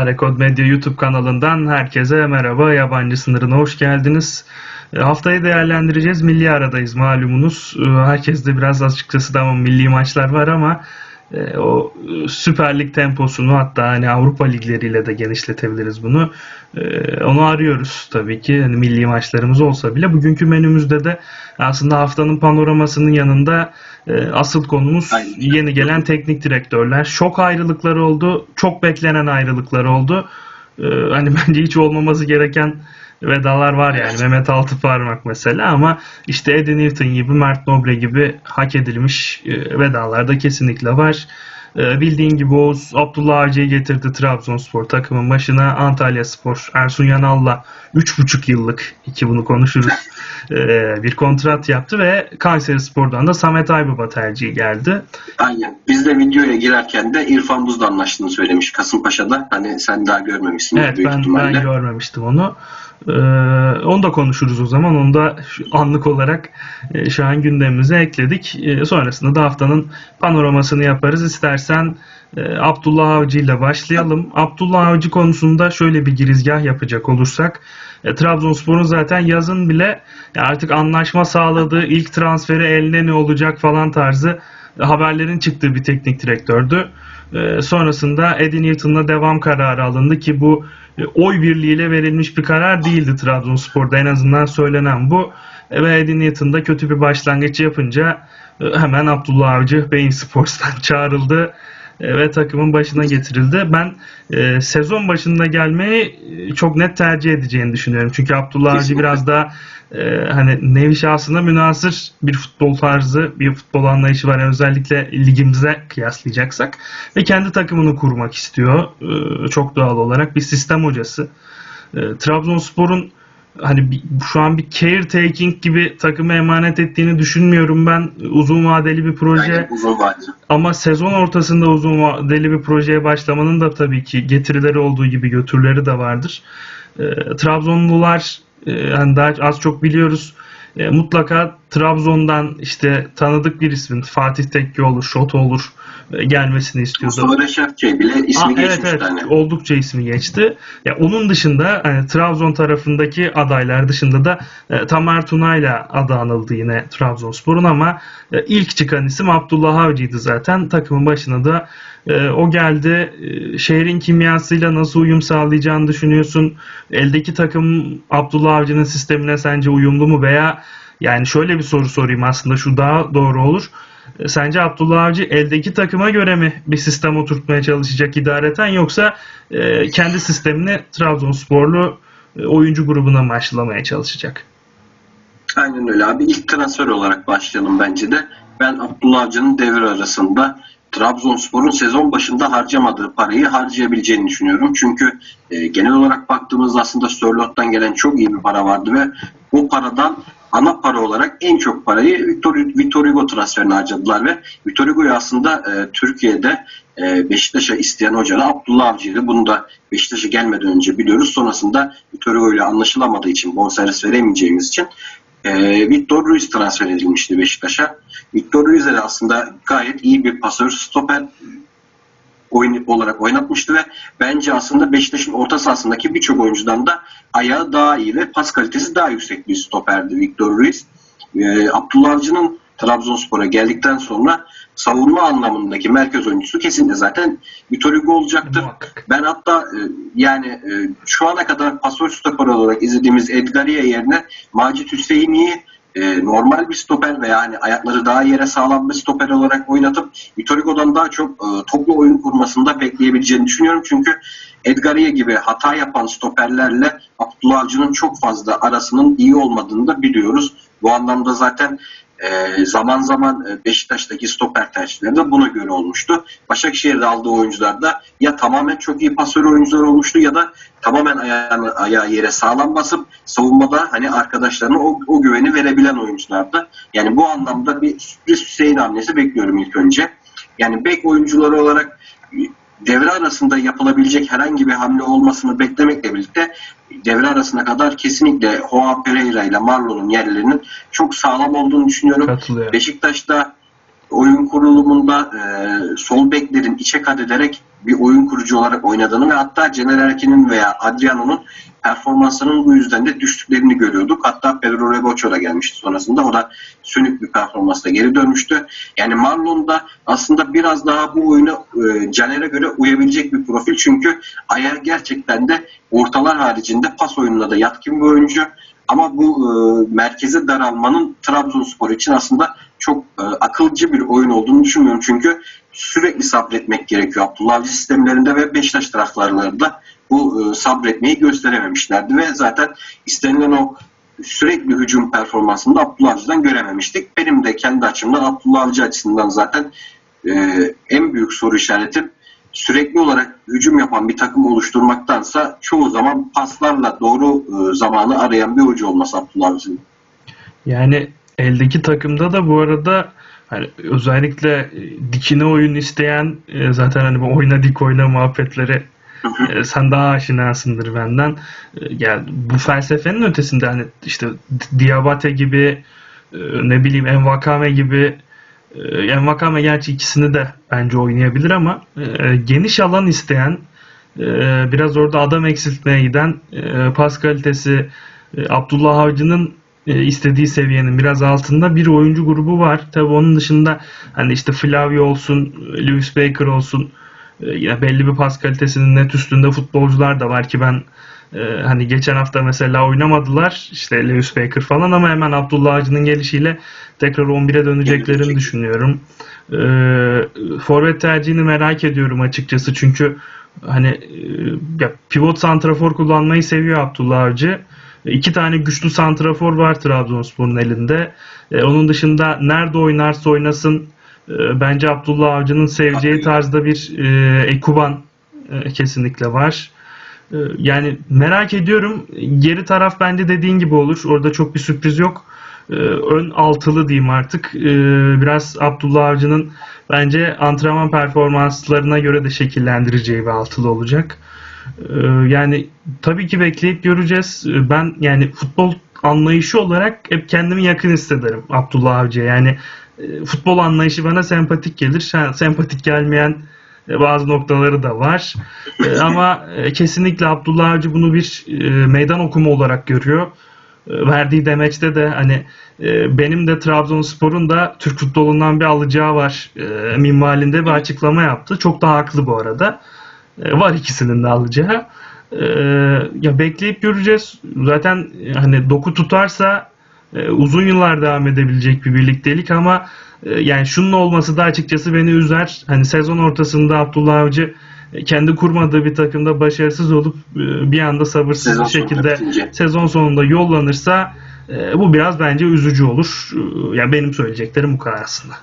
Karekod Medya YouTube kanalından herkese merhaba. Yabancı sınırına hoş geldiniz. E, Haftayı değerlendireceğiz. Milli aradayız malumunuz. E, Herkes de biraz açıkçası tamam milli maçlar var ama e, o e, Süper Lig temposunu hatta hani Avrupa ligleriyle de genişletebiliriz bunu. E, Onu arıyoruz tabii ki. Hani milli maçlarımız olsa bile bugünkü menümüzde de aslında haftanın panoramasının yanında e, asıl konumuz Aynen. yeni gelen teknik direktörler. Şok ayrılıkları oldu. Çok beklenen ayrılıklar oldu. Hani bence hiç olmaması gereken vedalar var yani. Mehmet Altıparmak mesela ama işte Eddie Newton gibi, Mert Nobre gibi hak edilmiş e, vedalar da kesinlikle var. E, bildiğin gibi Oğuz Abdullah Avcı'yı getirdi Trabzonspor takımın başına. Antalya Spor Ersun Yanal'la 3,5 yıllık iki bunu konuşuruz. e, bir kontrat yaptı ve Kayseri Spor'dan da Samet Aybaba tercihi geldi. Aynen. Biz de videoya girerken de İrfan Buz'la anlaştığını söylemiş Kasımpaşa'da. Hani sen daha görmemişsin Evet büyük ben, ben görmemiştim onu. Ee, onu da konuşuruz o zaman. Onu da anlık olarak e, şu an gündemimize ekledik. E, sonrasında da haftanın panoramasını yaparız. İstersen e, Abdullah Avcı ile başlayalım. Abdullah Avcı konusunda şöyle bir girizgah yapacak olursak e, Trabzonspor'un zaten yazın bile artık anlaşma sağladığı ilk transferi eline ne olacak falan tarzı haberlerin çıktığı bir teknik direktördü. E, sonrasında Eddie Newton'la devam kararı alındı ki bu e, oy birliğiyle verilmiş bir karar değildi Trabzonspor'da en azından söylenen bu. E, Ve Eddie Newton da kötü bir başlangıç yapınca e, hemen Abdullah Avcı Beyin Sports'tan çağrıldı ve takımın başına getirildi. Ben e, sezon başında gelmeyi e, çok net tercih edeceğini düşünüyorum. Çünkü Abdullah Avcı biraz daha e, hani nevi şahsına münasır bir futbol tarzı, bir futbol anlayışı var. Yani özellikle ligimize kıyaslayacaksak. Ve kendi takımını kurmak istiyor. E, çok doğal olarak bir sistem hocası. E, Trabzonspor'un hani bir- şu an bir caretaking gibi takımı emanet ettiğini düşünmüyorum ben. Uzun vadeli bir proje. Aynen, uzun vadeli. Ama sezon ortasında uzun vadeli bir projeye başlamanın da tabii ki getirileri olduğu gibi götürüleri de vardır. E, Trabzonlular e, yani daha az çok biliyoruz. E, mutlaka Trabzon'dan işte tanıdık bir ismin Fatih Tekke olur, Şoto olur e, gelmesini istiyordu. Mustafa Reşatçı bile ismi Aa, evet geçmişti evet hani. oldukça ismi geçti. Ya onun dışında hani Trabzon tarafındaki adaylar dışında da e, Tamer Tuna'yla adı anıldı yine Trabzonspor'un ama e, ilk çıkan isim Abdullah Avcı'ydı zaten. Takımın başına da e, o geldi. E, şehrin kimyasıyla nasıl uyum sağlayacağını düşünüyorsun? Eldeki takım Abdullah Avcı'nın sistemine sence uyumlu mu veya yani şöyle bir soru sorayım aslında şu daha doğru olur. E, Sence Abdullah Avcı eldeki takıma göre mi bir sistem oturtmaya çalışacak idareten yoksa e, kendi sistemini Trabzonsporlu e, oyuncu grubuna mı aşılamaya çalışacak? Aynen öyle abi. İlk transfer olarak başlayalım bence de. Ben Abdullah Avcı'nın devre arasında Trabzonspor'un sezon başında harcamadığı parayı harcayabileceğini düşünüyorum. Çünkü e, genel olarak baktığımızda aslında Sörlot'tan gelen çok iyi bir para vardı ve o paradan ana para olarak en çok parayı Victor, Victor Hugo transferine harcadılar ve Victor Hugo'yu aslında e, Türkiye'de e, Beşiktaş'a isteyen hoca da Abdullah Avcı'ydı. Bunu da Beşiktaş'a gelmeden önce biliyoruz. Sonrasında Victor Hugo ile anlaşılamadığı için bonservis veremeyeceğimiz için e, Victor Ruiz transfer edilmişti Beşiktaş'a. Victor Ruiz'e de aslında gayet iyi bir pasör stoper oyun olarak oynatmıştı ve bence aslında Beşiktaş'ın orta sahasındaki birçok oyuncudan da ayağı daha iyi ve pas kalitesi daha yüksek bir stoperdi Victor Ruiz. Ee, Abdullah Avcı'nın Trabzonspor'a geldikten sonra savunma anlamındaki merkez oyuncusu kesinlikle zaten Vitor Hugo olacaktır. Ben hatta e, yani e, şu ana kadar pasör stoper olarak izlediğimiz Edgaria yerine Macit Hüseyin'i e, normal bir stoper ve yani ayakları daha yere sağlam bir stoper olarak oynatıp Vitor Hugo'dan daha çok e, toplu oyun kurmasında bekleyebileceğini düşünüyorum. Çünkü Edgaria gibi hata yapan stoperlerle Abdullah Avcı'nın çok fazla arasının iyi olmadığını da biliyoruz. Bu anlamda zaten e, zaman zaman e, Beşiktaş'taki stoper tercihleri buna göre olmuştu. Başakşehir'de aldığı oyuncular da ya tamamen çok iyi pasör oyuncular olmuştu ya da tamamen ayağını, ayağı yere sağlam basıp savunmada hani arkadaşlarına o, o güveni verebilen oyunculardı. Yani bu anlamda bir sürpriz Hüseyin hamlesi bekliyorum ilk önce. Yani bek oyuncuları olarak devre arasında yapılabilecek herhangi bir hamle olmasını beklemekle birlikte devre arasına kadar kesinlikle Joao Pereira ile Marlon'un yerlerinin çok sağlam olduğunu düşünüyorum. Beşiktaş'ta oyun kurulumunda e, sol beklerin içe kat ederek bir oyun kurucu olarak oynadığını ve hatta Caner Erkin'in veya Adriano'nun performanslarının bu yüzden de düştüklerini görüyorduk. Hatta Pedro Rebocho da gelmişti sonrasında. O da sönük bir performansla geri dönmüştü. Yani Marlon da aslında biraz daha bu oyuna e, Caner'e göre uyabilecek bir profil. Çünkü ayağı gerçekten de ortalar haricinde pas oyununa da yatkın bir oyuncu. Ama bu e, merkeze daralmanın Trabzonspor için aslında çok e, akılcı bir oyun olduğunu düşünmüyorum. Çünkü sürekli sabretmek gerekiyor. Abdullah Avcı sistemlerinde ve Beşiktaş taraftarlarında bu e, sabretmeyi gösterememişlerdi ve zaten istenilen o sürekli hücum performansını da Abdullah Avcı'dan görememiştik. Benim de kendi açımdan Abdullah Avcı açısından zaten e, en büyük soru işaretim sürekli olarak hücum yapan bir takım oluşturmaktansa çoğu zaman paslarla doğru e, zamanı arayan bir hoca olması Abdullah Avcı'nın. Yani eldeki takımda da bu arada hani özellikle e, dikine oyun isteyen e, zaten hani bu oyna dik oyna muhabbetleri e, sen daha aşinasındır benden. E, Yani bu felsefenin ötesinde hani işte Diabate gibi e, ne bileyim Envakame gibi e, Envakame gerçi ikisini de bence oynayabilir ama e, geniş alan isteyen e, biraz orada adam eksiltmeye giden e, pas kalitesi e, Abdullah Avcı'nın e, istediği seviyenin biraz altında bir oyuncu grubu var. Tabii onun dışında hani işte Flavio olsun, Lewis Baker olsun e, belli bir pas kalitesinin net üstünde futbolcular da var ki ben e, hani geçen hafta mesela oynamadılar işte Lewis Baker falan ama hemen Abdullah Avcı'nın gelişiyle tekrar 11'e döneceklerini düşünüyorum. E, forvet tercihini merak ediyorum açıkçası çünkü hani e, ya pivot santrafor kullanmayı seviyor Abdullah Avcı. İki tane güçlü santrafor var Trabzonspor'un elinde. E, onun dışında nerede oynarsa oynasın e, bence Abdullah Avcı'nın seveceği tarzda bir e, Ekuban e, kesinlikle var. E, yani merak ediyorum. Geri taraf bence dediğin gibi olur. Orada çok bir sürpriz yok. E, ön altılı diyeyim artık. E, biraz Abdullah Avcı'nın bence antrenman performanslarına göre de şekillendireceği bir altılı olacak. Ee, Yani tabii ki bekleyip göreceğiz. Ee, Ben yani futbol anlayışı olarak hep kendimi yakın hissederim Abdullah Avcı'ya. Yani e, futbol anlayışı bana sempatik gelir. Sempatik gelmeyen e, bazı noktaları da var. Ama e, kesinlikle Abdullah Avcı bunu bir meydan okuma olarak görüyor. E, Verdiği demeçte de hani e, benim de Trabzonspor'un da Türk futbolundan bir alacağı var e, minvalinde bir açıklama yaptı. Çok da haklı bu arada. Var ikisinin de alacağı. Ya bekleyip göreceğiz. Zaten hani doku tutarsa uzun yıllar devam edebilecek bir birliktelik ama yani şunun olması da açıkçası beni üzer. Hani sezon ortasında Abdullah Avcı kendi kurmadığı bir takımda başarısız olup e, bir anda sabırsız Sezon bir şekilde sezon sonunda yollanırsa e, bu biraz bence üzücü olur. E, Ya benim söyleyeceklerim bu kadar aslında.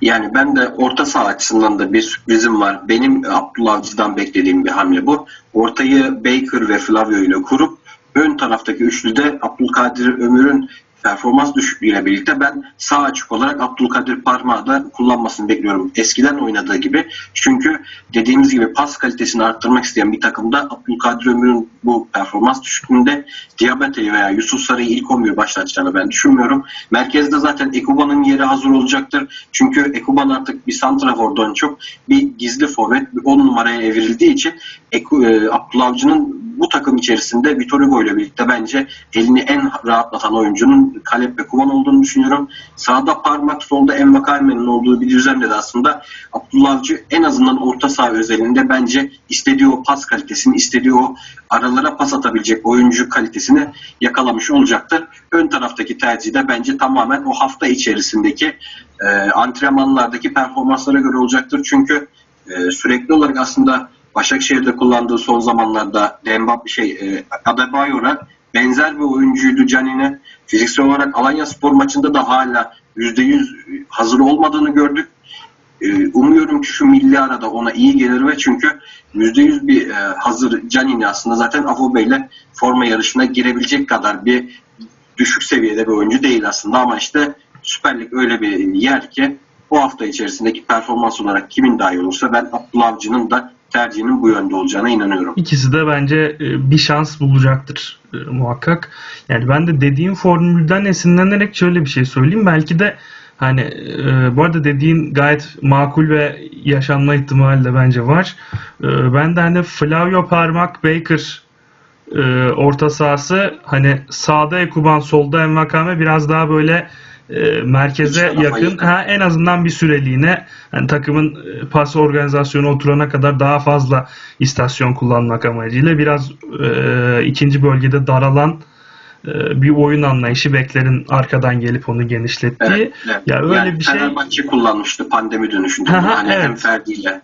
Yani ben de orta saha açısından da bir sürprizim var. Benim Abdullah Avcı'dan beklediğim bir hamle bu. Ortayı Baker ve Flavio ile kurup ön taraftaki üçlüde Abdülkadir Ömür'ün performans düşüklüğüyle birlikte ben sağ açık olarak Abdülkadir Parmağı da kullanmasını bekliyorum. Eskiden oynadığı gibi. Çünkü dediğimiz gibi pas kalitesini arttırmak isteyen bir takımda Abdülkadir Ömür'ün bu performans düşüklüğünde Diabate'yi veya Yusuf Sarı'yı ilk 11 başlatacağını ben düşünmüyorum. Merkezde zaten Ekuba'nın yeri hazır olacaktır. Çünkü Ekuban artık bir santrafordan çok bir gizli forvet, bir 10 numaraya evrildiği için Eku, e, Abdullah Avcı'nın bu takım içerisinde Vitor Hugo ile birlikte bence elini en rahatlatan oyuncunun Kalep Ekuban olduğunu düşünüyorum. Sağda parmak, solda Envakame'nin olduğu bir düzenle de aslında Abdullah Avcı en azından orta saha özelinde bence istediği o pas kalitesini, istediği o aralara pas atabilecek oyuncu kalitesini yakalamış olacaktır. Ön taraftaki tercih de bence tamamen o hafta içerisindeki e, antrenmanlardaki performanslara göre olacaktır. Çünkü e, sürekli olarak aslında Başakşehir'de kullandığı son zamanlarda Dembab şey e, Adebayor'a benzer bir oyuncuydu Canine. Fiziksel olarak Alanya Spor maçında da hala %100 hazır olmadığını gördük. E, umuyorum ki şu milli arada ona iyi gelir ve çünkü %100 bir e, hazır Canini aslında zaten Afobe ile forma yarışına girebilecek kadar bir düşük seviyede bir oyuncu değil aslında ama işte Süper Lig öyle bir yer ki bu hafta içerisindeki performans olarak kimin daha iyi olursa ben Abdullah Avcı'nın da tercihinin bu yönde olacağına inanıyorum. İkisi de bence e, bir şans bulacaktır e, muhakkak. Yani ben de dediğim formülden esinlenerek şöyle bir şey söyleyeyim. Belki de Hani e, bu arada dediğin gayet makul ve yaşanma ihtimali de bence var. E, ben de hani Flavio Parmak Baker orta sahası hani sağda Ekuban solda Envakame biraz daha böyle e, merkeze yakın. Ha, en azından bir süreliğine yani takımın e, pas organizasyonu oturana kadar daha fazla istasyon kullanmak amacıyla biraz e, ikinci bölgede daralan e, bir oyun anlayışı beklerin arkadan gelip onu genişlettiği. Evet, evet. Ya öyle yani bir şey Fenerbahçe kullanmıştı pandemi dönüşünde. Hani hem evet. Ferdi ile.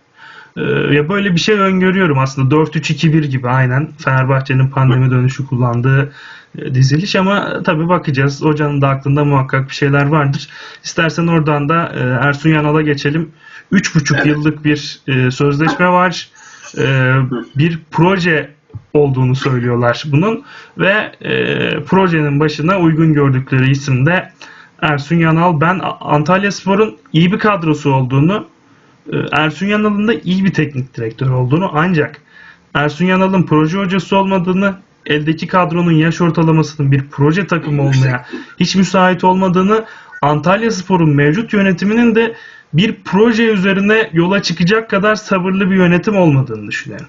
Ee, ya böyle bir şey öngörüyorum aslında 4-3-2-1 gibi aynen Fenerbahçe'nin pandemi dönüşü kullandığı e, diziliş ama tabii bakacağız. Hocanın da aklında muhakkak bir şeyler vardır. İstersen oradan da e, Ersun Yanal'a geçelim. 3,5 Evet. yıllık bir e, sözleşme var. E, bir proje olduğunu söylüyorlar bunun ve projenin başına uygun gördükleri isim de Ersun Yanal. Ben Antalya Spor'un iyi bir kadrosu olduğunu Ersun Yanal'ın da iyi bir teknik direktör olduğunu ancak Ersun Yanal'ın proje hocası olmadığını, eldeki kadronun yaş ortalamasının bir proje takımı olmaya hiç müsait olmadığını, Antalya Spor'un mevcut yönetiminin de bir proje üzerine yola çıkacak kadar sabırlı bir yönetim olmadığını düşünüyorum.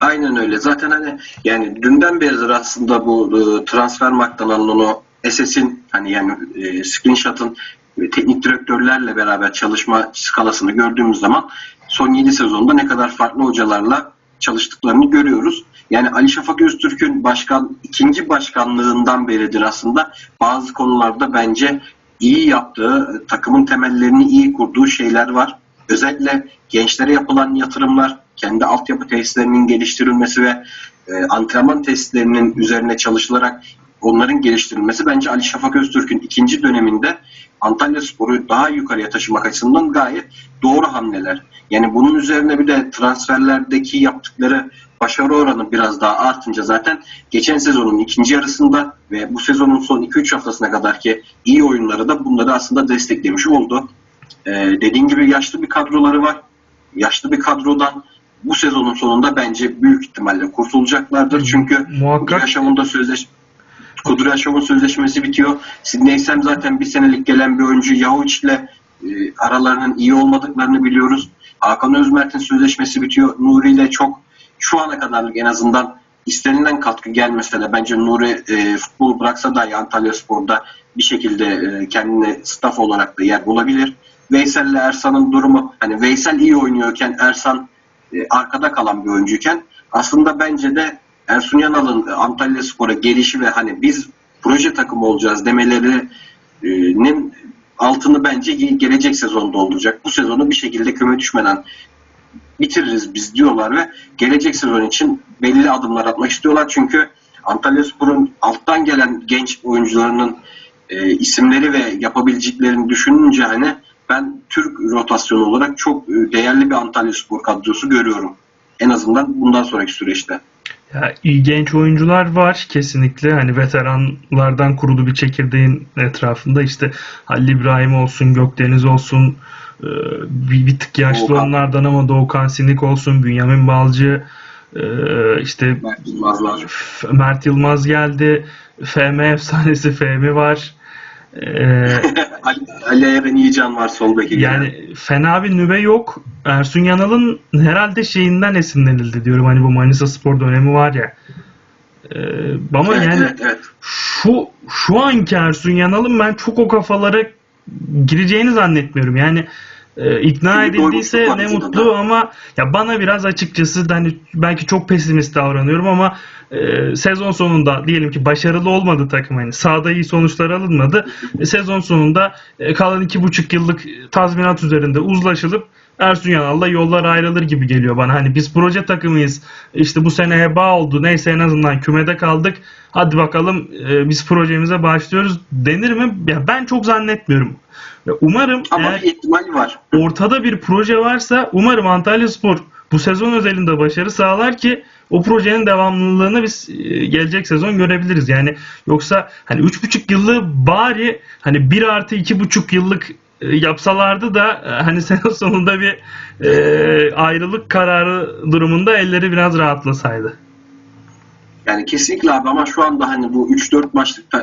Aynen öyle. Zaten hani yani dünden beridir aslında bu e, transfer maktalarının onu SS'in hani yani e, screenshot'ın e, teknik direktörlerle beraber çalışma skalasını gördüğümüz zaman son 7 sezonda ne kadar farklı hocalarla çalıştıklarını görüyoruz. Yani Ali Şafak Öztürk'ün başkan ikinci başkanlığından beridir aslında bazı konularda bence iyi yaptığı, takımın temellerini iyi kurduğu şeyler var. Özellikle gençlere yapılan yatırımlar, kendi altyapı tesislerinin geliştirilmesi ve e, antrenman testlerinin üzerine çalışılarak onların geliştirilmesi bence Ali Şafak Öztürk'ün ikinci döneminde Antalya Spor'u daha yukarıya taşımak açısından gayet doğru hamleler. Yani bunun üzerine bir de transferlerdeki yaptıkları başarı oranı biraz daha artınca zaten geçen sezonun ikinci yarısında ve bu sezonun son 2-3 haftasına kadar ki iyi oyunları da bunları aslında desteklemiş oldu. Ee, dediğin gibi yaşlı bir kadroları var. Yaşlı bir kadrodan bu sezonun sonunda bence büyük ihtimalle kurtulacaklardır. Çünkü Muhakkak. Kudryashov'un da sözleş Kudryashov'un sözleşmesi bitiyor. Sidney Sam zaten bir senelik gelen bir oyuncu. Yahovic'le e, aralarının iyi olmadıklarını biliyoruz. Hakan Özmert'in sözleşmesi bitiyor. Nuri ile çok şu ana kadarlık en azından istenilen katkı gelmese de bence Nuri e, futbolu bıraksa dahi Antalya Spor'da bir şekilde e, kendine staff olarak da yer bulabilir. Veysel ile Ersan'ın durumu hani Veysel iyi oynuyorken Ersan e, arkada kalan bir oyuncuyken aslında bence de Ersun Yanal'ın Antalya Spor'a gelişi ve hani biz proje takımı olacağız demelerinin altını bence gelecek sezonda olacak. Bu sezonu bir şekilde küme düşmeden bitiririz biz diyorlar ve gelecek sezon için belli adımlar atmak istiyorlar. Çünkü Antalya Spor'un alttan gelen genç oyuncularının e, isimleri ve yapabileceklerini düşününce hani ben Türk rotasyonu olarak çok e, değerli bir Antalya Spor kadrosu görüyorum. En azından bundan sonraki süreçte. Ya, iyi genç oyuncular var kesinlikle. Hani veteranlardan kurulu bir çekirdeğin etrafında işte Halil İbrahim olsun, Gökdeniz olsun, e, bir, bir tık yaşlı Doğukan. onlardan ama Doğukan Sinik olsun, Bünyamin Balcı, e, işte Mert Yılmazlar. F- Mert Yılmaz geldi, FM efsanesi Fehmi var. E, Ali, Eren İyican var sol beki. yani fena bir nüve yok. Ersun Yanal'ın herhalde şeyinden esinlenildi diyorum. Hani bu Manisa Spor dönemi var ya. E, ama evet, yani evet, evet. şu şu anki Ersun Yanal'ın ben çok o kafalara gireceğini zannetmiyorum. Yani e, ikna edildiyse ne mutlu aslında. ama ya bana biraz açıkçası hani belki çok pesimist davranıyorum ama e, sezon sonunda diyelim ki başarılı olmadı takım hani sahada iyi sonuçlar alınmadı. E, sezon sonunda e, kalan iki buçuk yıllık tazminat üzerinde uzlaşılıp Ersun Yanal'la yollar ayrılır gibi geliyor bana. Hani biz proje takımıyız. İşte bu sene heba oldu. Neyse en azından kümede kaldık. Hadi bakalım e, biz projemize başlıyoruz denir mi? Ya ben çok zannetmiyorum. Umarım Ama eğer ihtimal var. ortada bir proje varsa umarım Antalya Spor bu sezon özelinde başarı sağlar ki o projenin devamlılığını biz e, gelecek sezon görebiliriz. Yani yoksa hani 3,5 yıllığı bari hani 1 artı 2,5 yıllık e, yapsalardı da e, hani sezon sonunda bir e, ayrılık kararı durumunda elleri biraz rahatlasaydı. Yani kesinlikle abi ama şu anda hani bu 3-4 maçlık e,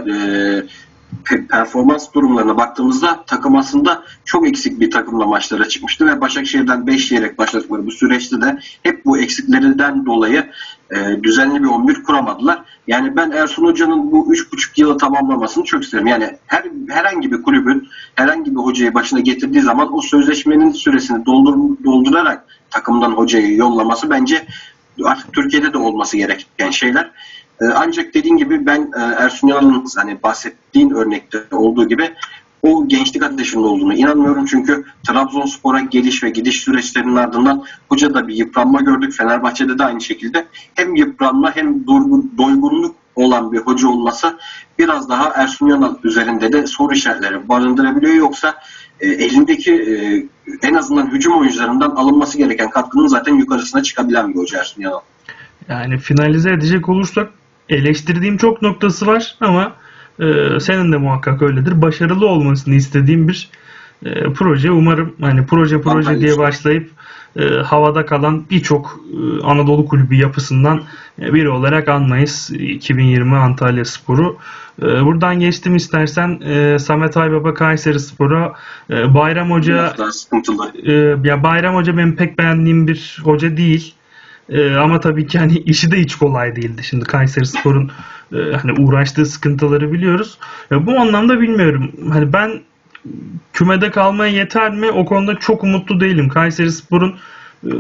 pe- performans durumlarına baktığımızda takım aslında çok eksik bir takımla maçlara çıkmıştı ve Başakşehir'den 5 yiyerek başladıkları bu süreçte de hep bu eksiklerinden dolayı e, düzenli bir 11 kuramadılar. Yani ben Ersun Hoca'nın bu 3,5 yılı tamamlamasını çok isterim. Yani her herhangi bir kulübün herhangi bir hocayı başına getirdiği zaman o sözleşmenin süresini doldur, doldurarak takımdan hocayı yollaması bence artık Türkiye'de de olması gereken şeyler. Ee, Ancak dediğin gibi ben e, Ersun Yanal'ın hani bahsettiğin örnekte olduğu gibi o gençlik ateşinde olduğunu inanmıyorum. Çünkü Trabzonspor'a geliş ve gidiş süreçlerinin ardından hoca da bir yıpranma gördük. Fenerbahçe'de de aynı şekilde hem yıpranma hem doygunluk olan bir hoca olması biraz daha Ersun Yanal üzerinde de soru işaretleri barındırabiliyor. Yoksa e, elindeki e, en azından hücum oyuncularından alınması gereken katkının zaten yukarısına çıkabilen bir hoca Ersun Yanal. Yani finalize edecek olursak eleştirdiğim çok noktası var ama e, senin de muhakkak öyledir. Başarılı olmasını istediğim bir e, proje. Umarım hani proje proje Antalya diye Spor. başlayıp havada kalan birçok e, Anadolu kulübü yapısından e, biri olarak anmayız 2020 Antalya Sporu. E, buradan geçtim istersen e, Samet Aybaba Kayseri Spor'a e, Bayram Hoca ya Bayram Hoca benim pek beğendiğim bir hoca değil. Ee, ama tabii ki hani işi de hiç kolay değildi. Şimdi Kayseri Spor'un e, hani uğraştığı sıkıntıları biliyoruz. Ya bu anlamda bilmiyorum. Hani ben kümede kalmaya yeter mi? O konuda çok umutlu değilim. Kayseri Spor'un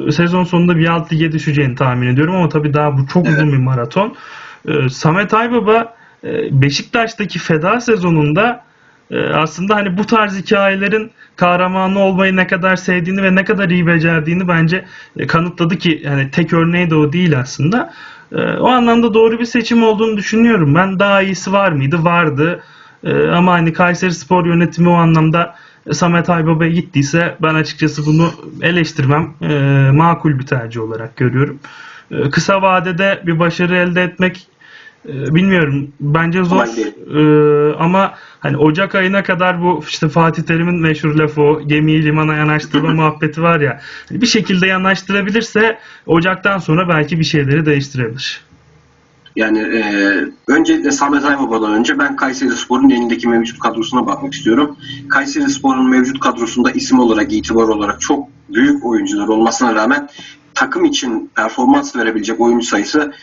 e, sezon sonunda bir alt lige düşeceğini tahmin ediyorum ama tabii daha bu çok uzun bir maraton. Ee, Samet Aybaba e, Beşiktaş'taki feda sezonunda e, aslında hani bu tarz hikayelerin kahramanı olmayı ne kadar sevdiğini ve ne kadar iyi becerdiğini bence e, kanıtladı ki yani tek örneği de o değil aslında. E, O anlamda doğru bir seçim olduğunu düşünüyorum. Ben daha iyisi var mıydı? Vardı. E, Ama hani Kayseri Spor yönetimi o anlamda Samet Aybaba'ya gittiyse ben açıkçası bunu eleştirmem. E, Makul bir tercih olarak görüyorum. E, Kısa vadede bir başarı elde etmek e, bilmiyorum. Bence zor. E, ama hani Ocak ayına kadar bu işte Fatih Terim'in meşhur lafı o gemiyi limana yanaştırma muhabbeti var ya. Hani bir şekilde yanaştırabilirse Ocak'tan sonra belki bir şeyleri değiştirebilir. Yani e, öncelikle Samet Aybaba'dan önce ben Kayseri Spor'un elindeki mevcut kadrosuna bakmak istiyorum. Kayseri Spor'un mevcut kadrosunda isim olarak, itibar olarak çok büyük oyuncular olmasına rağmen takım için performans verebilecek oyuncu sayısı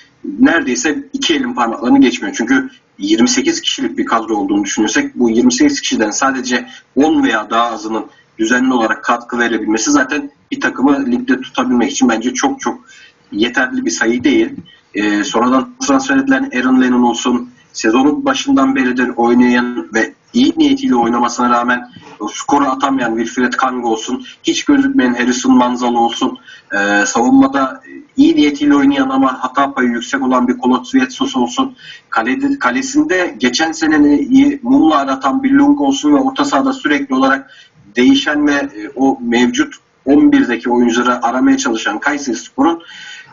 neredeyse iki elin parmaklarını geçmiyor. Çünkü 28 kişilik bir kadro olduğunu düşünürsek bu 28 kişiden sadece 10 veya daha azının düzenli olarak katkı verebilmesi zaten bir takımı ligde tutabilmek için bence çok çok yeterli bir sayı değil. Ee, sonradan transfer edilen Aaron Lennon olsun, sezonun başından beridir oynayan ve iyi niyetiyle oynamasına rağmen skoru atamayan Wilfred Kang olsun, hiç gözükmeyen Harrison Manzal olsun, e, savunmada iyi niyetiyle oynayan ama hata payı yüksek olan bir Kolotsvietsos olsun, kalede, kalesinde geçen seneyi mumla aratan bir Lung olsun ve orta sahada sürekli olarak değişen ve e, o mevcut 11'deki oyuncuları aramaya çalışan Kayseri Spor'un e,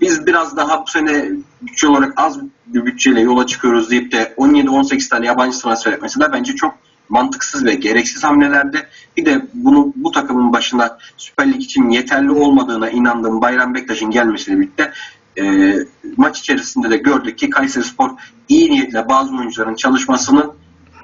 biz biraz daha bu sene bütçe olarak az bir bütçeyle yola çıkıyoruz deyip de 17-18 tane yabancı transfer etmesi de bence çok mantıksız ve gereksiz hamlelerdi. Bir de bunu bu takımın başına Süper Lig için yeterli olmadığına inandığım Bayram Bektaş'ın gelmesiyle birlikte e, maç içerisinde de gördük ki Kayseri Spor iyi niyetle bazı oyuncuların çalışmasının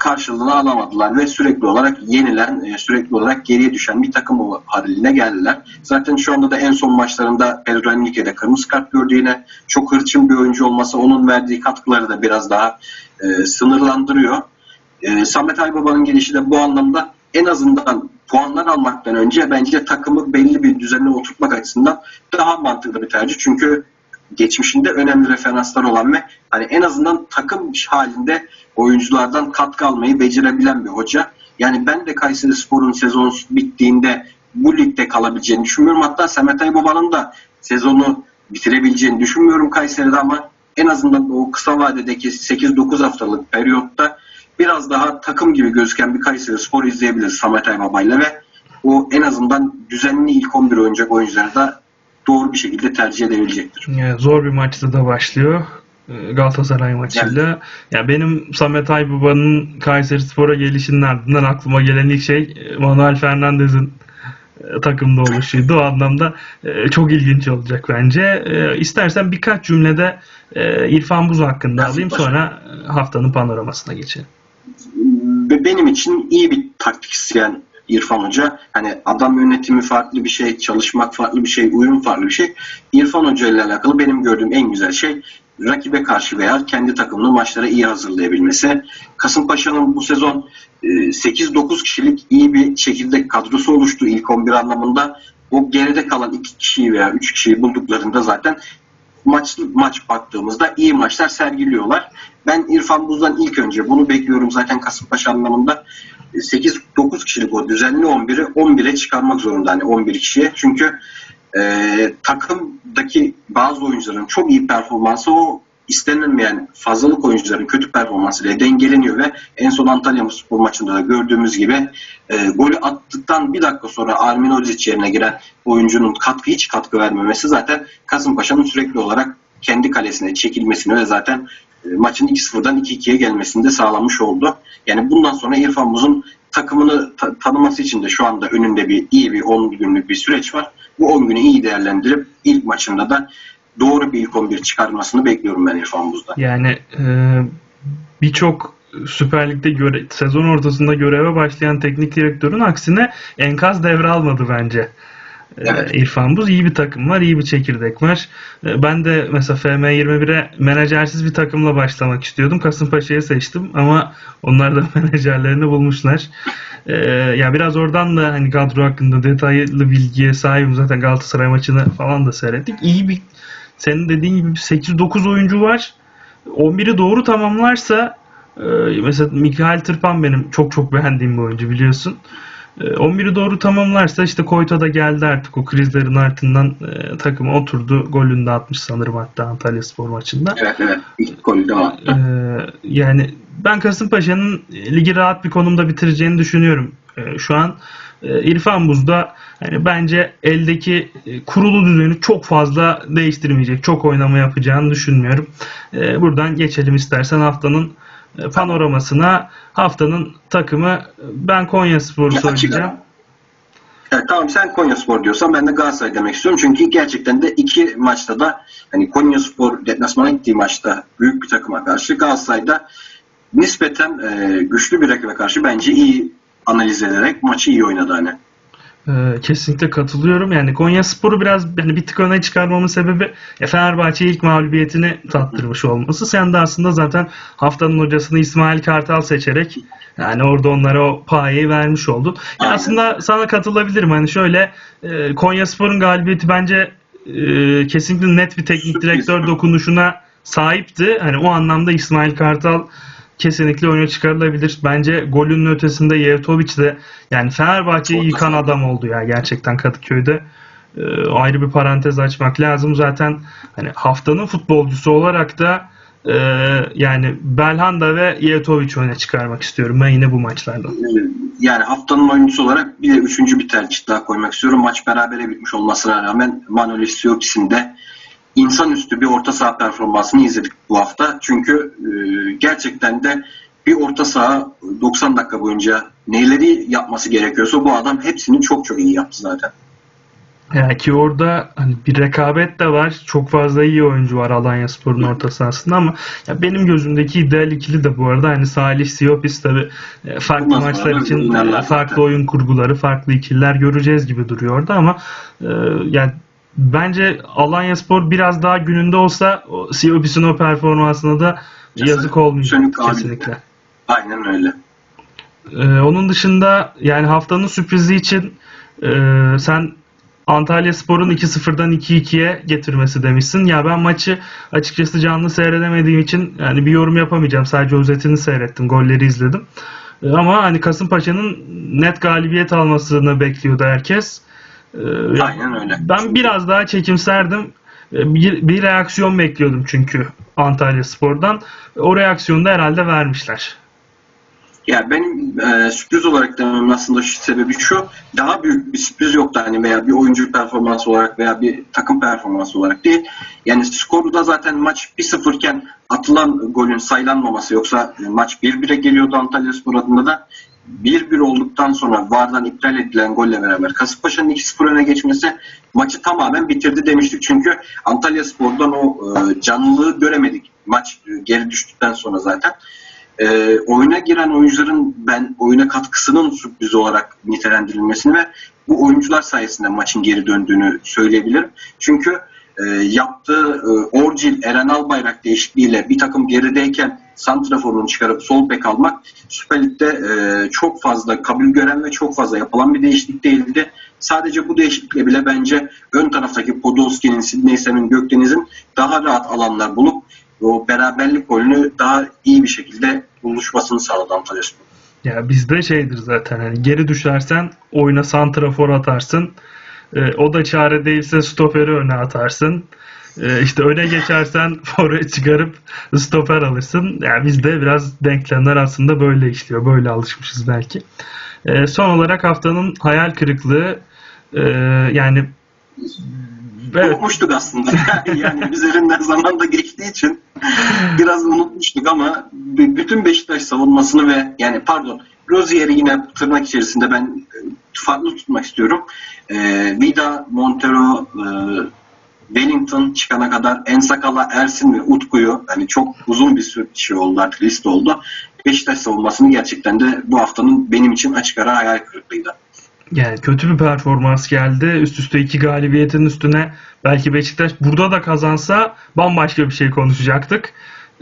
karşılığını alamadılar ve sürekli olarak yenilen, e, sürekli olarak geriye düşen bir takım haline geldiler. Zaten şu anda da en son maçlarında Pedro Henrique'de kırmızı kart gördü yine. Çok hırçın bir oyuncu olması onun verdiği katkıları da biraz daha e, sınırlandırıyor. E, Samet Aybaba'nın gelişi de bu anlamda en azından puanlar almaktan önce bence takımı belli bir düzenle oturtmak açısından daha mantıklı bir tercih. Çünkü geçmişinde önemli referanslar olan ve hani en azından takım halinde oyunculardan katkı almayı becerebilen bir hoca. Yani ben de Kayseri Spor'un sezon bittiğinde bu ligde kalabileceğini düşünmüyorum. Hatta Samet Aybaba'nın da sezonu bitirebileceğini düşünmüyorum Kayseri'de ama en azından o kısa vadedeki 8-9 haftalık periyotta biraz daha takım gibi gözüken bir Kayseri Spor izleyebiliriz Samet Aybaba'yla ve o en azından düzenli ilk 11 oynayacak oyuncuları da doğru bir şekilde tercih edebilecektir. Yani zor bir maçta da başlıyor. e, Galatasaray maçıyla. Ya benim Samet Aybaba'nın Kayseri Spor'a gelişinin ardından aklıma gelen ilk şey e, Manuel Fernandez'in e, takımda oluşuydu. O anlamda e, çok ilginç olacak bence. İstersen birkaç cümlede İrfan Buz hakkında Yazık alayım başım. sonra haftanın panoramasına geçelim. benim için iyi bir taktikisyen İrfan Hoca. Hani adam yönetimi farklı bir şey, çalışmak farklı bir şey, uyum farklı bir şey. İrfan Hoca ile alakalı benim gördüğüm en güzel şey rakibe karşı veya kendi takımını maçlara iyi hazırlayabilmesi. Kasımpaşa'nın bu sezon e, 8-9 kişilik iyi bir çekirdek kadrosu oluştu ilk 11 anlamında. O geride kalan 2 kişiyi veya 3 kişiyi bulduklarında zaten maç maç baktığımızda iyi maçlar sergiliyorlar. Ben İrfan Buz'dan ilk önce bunu bekliyorum zaten Kasımpaşa anlamında. 8-9 kişilik o düzenli 11'i 11'e çıkarmak zorunda hani 11 kişiye. Çünkü e, takımdaki bazı oyuncuların çok iyi performansı o istenilmeyen fazlalık oyuncuların kötü performansıyla dengeleniyor ve en son Antalya Spor maçında da gördüğümüz gibi e, golü attıktan bir dakika sonra Armin Ozic yerine giren oyuncunun katkı hiç katkı vermemesi zaten Kasımpaşa'nın sürekli olarak kendi kalesine çekilmesini ve zaten maçın 2-0'dan 2-2'ye gelmesini de sağlamış oldu. Yani bundan sonra İrfan Buz'un takımını ta- tanıması için de şu anda önünde bir iyi bir 10 günlük bir süreç var. Bu 10 günü iyi değerlendirip ilk maçında da doğru bir ilk 11 çıkarmasını bekliyorum ben İrfan Buz'dan. Yani e, birçok Süper Lig'de göre, sezon ortasında göreve başlayan teknik direktörün aksine enkaz devralmadı bence. Evet. İrfan Buz iyi bir takım var, iyi bir çekirdek var. E, Ben de mesela FM21'e menajersiz bir takımla başlamak istiyordum. Kasımpaşa'yı seçtim ama onlar da menajerlerini bulmuşlar. E, ya biraz oradan da hani kadro hakkında detaylı bilgiye sahibim. Zaten Galatasaray maçını falan da seyrettik. İyi bir senin dediğin gibi 8-9 oyuncu var. 11'i doğru tamamlarsa e, mesela Mikael Tırpan benim çok çok beğendiğim bir oyuncu biliyorsun. E, 11'i doğru tamamlarsa işte Koyta da geldi artık o krizlerin ardından e, takıma oturdu. Golünü de atmış sanırım hatta Antalya Spor maçında. Evet evet. İlk golü de attı. Ee, yani ben Kasımpaşa'nın ligi rahat bir konumda bitireceğini düşünüyorum. Ee, şu an e, İrfan Buz'da yani bence eldeki e, kurulu düzeni çok fazla değiştirmeyecek. Çok oynama yapacağını düşünmüyorum. Ee, buradan geçelim istersen haftanın e, panoramasına. Haftanın takımı e, ben Konyaspor'u Ya, açık söyleyeceğim. Evet, tamam sen Konya Spor diyorsan ben de Galatasaray demek istiyorum. Çünkü gerçekten de iki maçta da hani Konya Spor deplasmana gittiği maçta büyük bir takıma karşı Galatasaray'da nispeten e, güçlü bir rakibe karşı bence iyi analiz ederek maçı iyi oynadı hani. Ee, kesinlikle katılıyorum. Yani Konya Sporu biraz yani bir tık öne çıkarmamın sebebi ya Fenerbahçe ilk mağlubiyetini tattırmış olması. Sen de aslında zaten haftanın hocasını İsmail Kartal seçerek yani orada onlara o payeyi vermiş oldun. Ya aslında sana katılabilirim. Hani şöyle e, Konya Spor'un galibiyeti bence e, kesinlikle net bir teknik direktör dokunuşuna sahipti. Hani o anlamda İsmail Kartal kesinlikle öne çıkarılabilir. Bence golünün ötesinde Yevtoviç de yani Fenerbahçe'yi yıkan adam oldu ya gerçekten Kadıköy'de. Ee, ayrı bir parantez açmak lazım. Zaten hani haftanın futbolcusu olarak da e, yani Belhanda ve Yevtoviç öne çıkarmak istiyorum ben yine bu maçlardan. Yani haftanın oyuncusu olarak bir de üçüncü bir tercih daha koymak istiyorum. Maç berabere bitmiş olmasına rağmen Manuel Siopis'in de insanüstü bir orta saha performansını izledik bu hafta. Çünkü e, gerçekten de bir orta saha 90 dakika boyunca neleri yapması gerekiyorsa bu adam hepsini çok çok iyi yaptı zaten. Yani ki orada hani bir rekabet de var. Çok fazla iyi oyuncu var Alanya Spor'un orta sahasında ama ya benim gözümdeki ideal ikili de bu arada hani Salih Siopis tabi farklı Bundan sonra maçlar da için e, farklı zaten. oyun kurguları, farklı ikililer göreceğiz gibi duruyor orada ama e, yani bence Alanya Spor biraz daha gününde olsa o Siopis'in o performansına da yazık olmayacak kesinlikle. Aynen öyle. Ee, onun dışında yani haftanın sürprizi için e, sen Antalya Spor'un 2-0'dan 2-2'ye getirmesi demişsin. Ya ben maçı açıkçası canlı seyredemediğim için yani bir yorum yapamayacağım. Sadece özetini seyrettim, golleri izledim. Ama hani Kasımpaşa'nın net galibiyet almasını bekliyordu herkes. Ee, Aynen öyle. ben biraz daha çekimserdim. Ee, Bir, bir reaksiyon bekliyordum çünkü Antalya Spor'dan. O reaksiyonu da herhalde vermişler. Ya benim e, sürpriz olarak dememin aslında şu sebebi şu. Daha büyük bir sürpriz yoktu hani veya bir oyuncu performansı olarak veya bir takım performansı olarak değil. Yani skoru da zaten maç 1-0 iken atılan golün saylanmaması yoksa maç 1-1'e geliyordu Antalya Spor adında da 1-1 olduktan sonra VAR'dan iptal edilen golle beraber Kasımpaşa'nın 2-0 öne geçmesi maçı tamamen bitirdi demiştik. Çünkü Antalya Spor'dan o e, canlılığı göremedik maç e, geri düştükten sonra zaten. e, oyuna giren oyuncuların ben oyuna katkısının sürpriz olarak nitelendirilmesini ve bu oyuncular sayesinde maçın geri döndüğünü söyleyebilirim. Çünkü e, yaptığı e, Orcil, Eren Albayrak değişikliğiyle bir takım gerideyken santraforunu çıkarıp sol bek almak Süper Lig'de e, çok fazla kabul gören ve çok fazla yapılan bir değişiklik değildi. Sadece bu değişiklikle bile bence ön taraftaki Podolski'nin, Sidneysen'in, Gökdeniz'in daha rahat alanlar bulup o beraberlik golünü daha iyi bir şekilde buluşmasını sağladı Antalyaspor. Ya bizde şeydir zaten hani geri düşersen oyuna santrafor atarsın. Ee, o da çare değilse stoperi öne atarsın. Ee, işte öne geçersen forvet çıkarıp stoper alırsın. Yani bizde biraz denklemler aslında böyle işliyor. Böyle alışmışız belki. Ee, son olarak haftanın hayal kırıklığı ee, yani evet Unutmuştuk aslında. yani üzerinden zaman da geçtiği için biraz unutmuştuk ama bütün Beşiktaş savunmasını ve yani pardon Rozier'i yine tırnak içerisinde ben e, farklı tutmak istiyorum. E, Vida, Montero, e, Wellington çıkana kadar Ensakala, Ersin ve Utku'yu hani çok uzun bir şey oldu artık liste oldu. Beşiktaş savunmasını gerçekten de bu haftanın benim için açık ara hayal kırıklığıydı. Yani kötü bir performans geldi. Üst üste iki galibiyetin üstüne belki Beşiktaş burada da kazansa bambaşka bir şey konuşacaktık.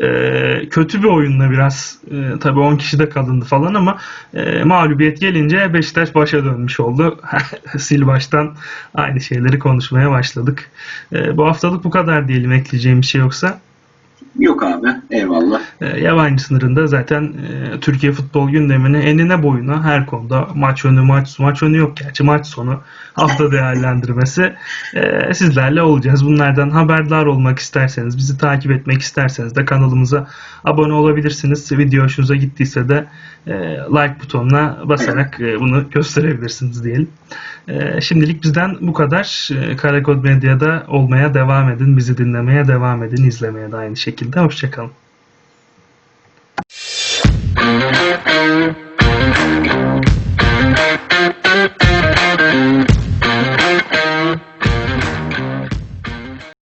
Ee, kötü bir oyunla biraz e, tabii 10 kişi de kalındı falan ama e, mağlubiyet gelince Beşiktaş başa dönmüş oldu. Sil baştan aynı şeyleri konuşmaya başladık. E, bu haftalık bu kadar diyelim ekleyeceğim bir şey yoksa. Yok abi eyvallah. E, yabancı sınırında zaten e, Türkiye futbol gündemini enine boyuna her konuda maç önü maç maç önü yok gerçi maç sonu hafta değerlendirmesi e, sizlerle olacağız. Bunlardan haberdar olmak isterseniz bizi takip etmek isterseniz de kanalımıza abone olabilirsiniz. Video hoşunuza gittiyse de like butonuna basarak bunu gösterebilirsiniz diyelim. Şimdilik bizden bu kadar. Karakod Medya'da olmaya devam edin. Bizi dinlemeye devam edin. izlemeye de aynı şekilde. Hoşçakalın. Fire.